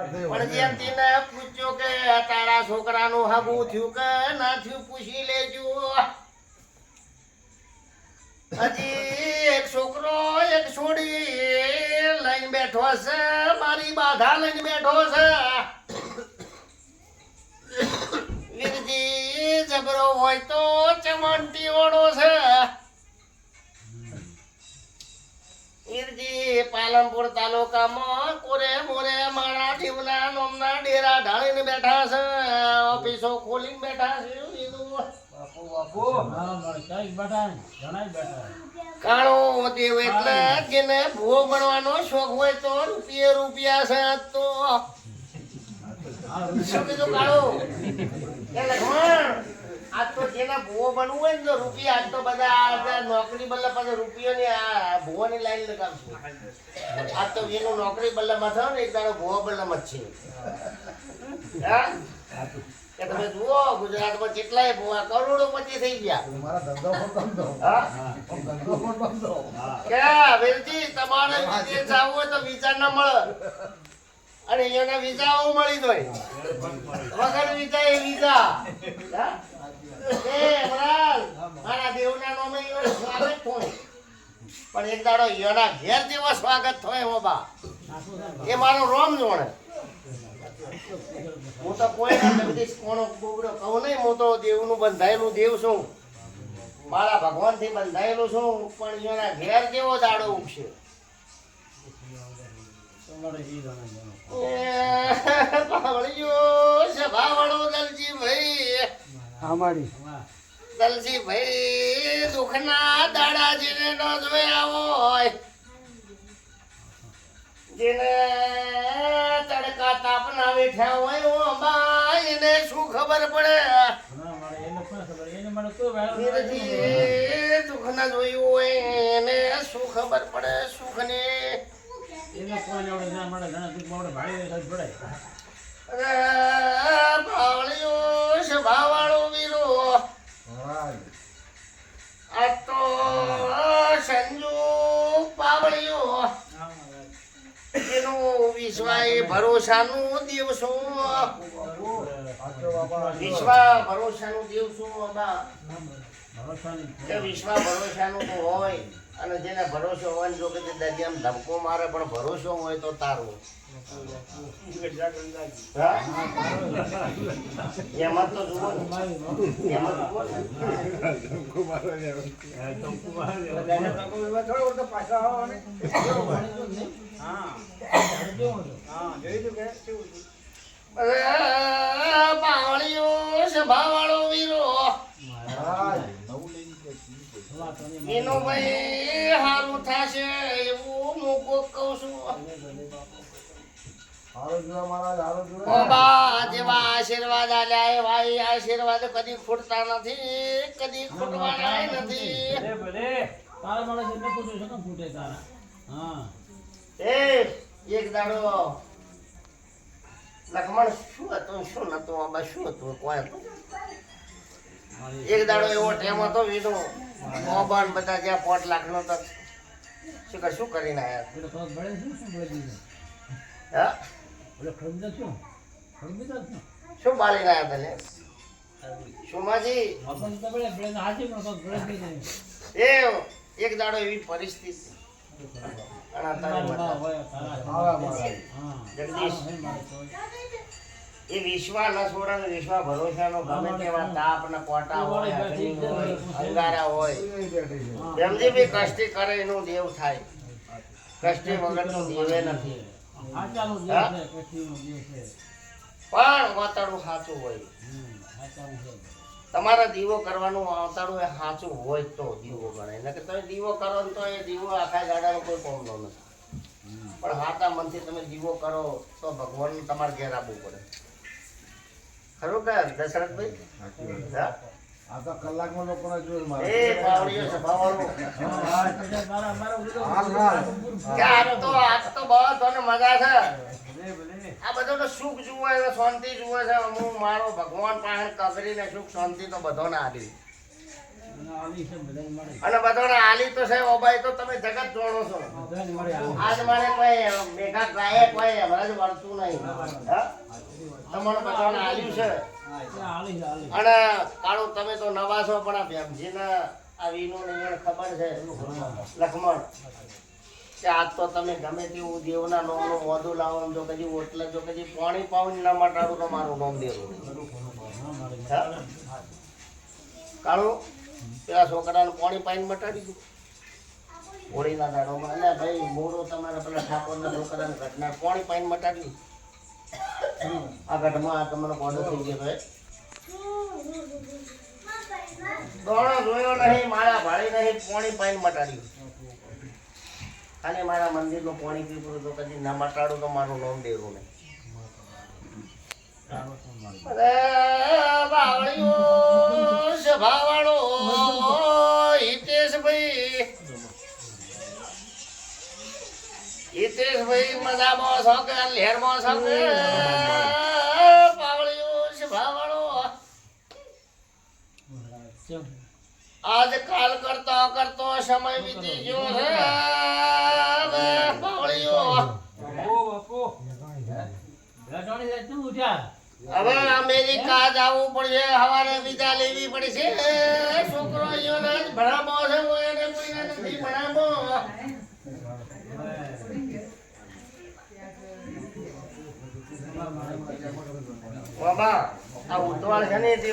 પણ જેમ તેને પૂછ્યો કે તારા છોકરાનું હાગું થયું કે ના થયું પૂછી લેજો. હજી એક છોકરો એક છોડી લઈને બેઠો છે મારી બાધા લઈને બેઠો છે. વીરજી જબરો હોય તો ચમંટી ઓળો છે. વીરજી પાલનપુર તાલુકામાં કોરે મોરે મારા જીવના નોમના ડેરા ઢાળીને બેઠા છે. ઓફિસો ખોલીને બેઠા છે. કીધું. કાણો દેવ એટલે જેને ભૂવો બનવાનો શોખ હોય તો રૂપિયે રૂપિયા છે તો. શું કીધું કાળો? એ ભૂવો બનવું હોય ને તો રૂપિયા આજ તો બધા નોકરી બદલા પાસે રૂપિયો ને આ ભૂવાની લાઈન લગાવશું. આજ તો એનું નોકરી બદલામાં થયો ને એક તારો ભૂવો બદલામાં જ છે. હા? કે તમે જુઓ ગુજરાતમાં કેટલાય ભૂવા પછી થઈ ગયા. ધંધો કે વેલજી તમારે વિદેશ જવું હોય તો વિઝા ના મળે. અને અહીંયાના હું મળી જાય વગર વિઝા એ વિઝા એ મરાલ મારા દેવના નામે ઈયોને સ્વાગત થાય પણ એક દાડો ઈયોના ઘેર જેવો સ્વાગત થાય હો બા. એ મારો રોમ જોણે હું તો કોઈ બધી કોણ બોબડો કહું નહીં, હું તો દેવનું બંધાયેલું દેવ છું. મારા ભગવાનથી બંધાયેલું છું, પણ ઈયોના ઘેર જેવો દાડો ઉગશે હોય જેને તડકા તાપના બેઠા હોય ઓ અંબા એને શું ખબર પડે? દુઃખ ના જોયું હોય એને શું ખબર પડે સુખ ને અરે બાવળિયો સભાવાળો વીરો. મહારાજ આ તો સંજુ પાવળિયો એનું વિશ્વાય ભરોસાનું દિવસો. વિશ્વા ભરોસાનું દિવસો બાબા વિશ્વા ભરોસાનું તો હોય. અને જેને ભરોસો હોય જો કે દરિયામાં ધબકો મારે પણ ભરોસો હોય તો તારું. હા? એમાં તો જુઓ એમાં જુઓ ને. અરે પાવળિયો સભાવાળો વીરો એનો ભાઈ હારું થશે એવું હું કોક કહું છું. બાબા જેવા આશીર્વાદ આલ્યા એવા એ આશીર્વાદ કદી ખૂટતા નથી કદી ખૂટવાના નથી. એ એક દાડો. લખમણ શું હતું શું નતું બાબા શું હતું કોઈ હતું? એક દાડો એવો ટેમ હતો વીનો. મોબાઈલ બધા જ્યાં પોટ લાખનો તો શું કર શું કરીને આયા હા શું બાળીને આવ્યા તને સુમાજી એ એક દાડો એવી પરિસ્થિતિ જગદીશ એ વિશ્વા ને વિશ્વા ભરોસાનો ગમે તેવા તાપ ને કોટા હોય અગ્નિ હોય અંગારા હોય. બી કષ્ટી કરે એનું દેવ થાય. કષ્ટી વગરનું દેવે નથી. પણ વાતાડું સાચું હોય. તમારે દીવો કરવાનું વાતાડું એ સાચું હોય તો દીવો ગણાય. નકર તમે દીવો કરો ને તો એ દીવો આખા ગાડાનો કોઈ કોમનો નથી. પણ હાતા મનથી તમે દીવો કરો તો ભગવાન તમારે ઘેર આવવું પડે. ખરું કે દશરથભાઈ? હા? આ તો કલાકમાં લોકોને એ પાવડીઓ સભાવાળો આજ તો આજ તો બધાને મજા છે. આ બધો તો સુખ જુએ છે શાંતિ જુએ છે. હું મારો ભગવાન પાસે કગરીને સુખ શાંતિ તો બધાને આપી અને બધાને આલી તો છે ઓબાઈ તો તમે જગત જોડો છો. આજ મારે કોઈ મેઘા ગાયે કોઈ હમણાં જ વળતું નહીં. હા? તમારે છે. અને કાળુ તમે તો નવા છો પણ આ ભેમજીને આ વીનું ને ખબર છે લખમણ. કે આજ તો તમે ગમે તેવું દેવના નોમનું મોઢું લાવો જો કદી ઓટલે જો કદી પાણી પાવું ના મટાડું તો મારું નોમ દેવું? કાળુ પેલા છોકરાને પાણી પાઈને મટાડી દઉં હોળીના દાડોમાં. અને ભાઈ મોરો તમારા પેલા ઠાકોરના છોકરાને ઘટના પાણી પાઈને મટાડી આ ગઢમાં આ તમને બોડો થઈ ગયો ભાઈ. દોણો જોયો નહીં મારા ભાળી નહીં પાણી પાઈને મટાડ્યું. ખાલી મારા મંદિરનું પોણી પીવું તો કદી ના મટાડું તો મારું નામ દેવું નહીં. અરે હિતેશભાઈ મજામાં છો કે લહેરમાં છો કે? બાવળીઓ સભાવાળો આજ કાલ કરતો કરતો સમય વીતી ગયો હવે અમેરિકા જવું પડશે હવારે વિઝા લેવી પડશે. છોકરો અહીંયા જ ભણાવો છે હું એને કોઈને નથી ભણાવો બાબા આ ઉતવાળ છે ને તે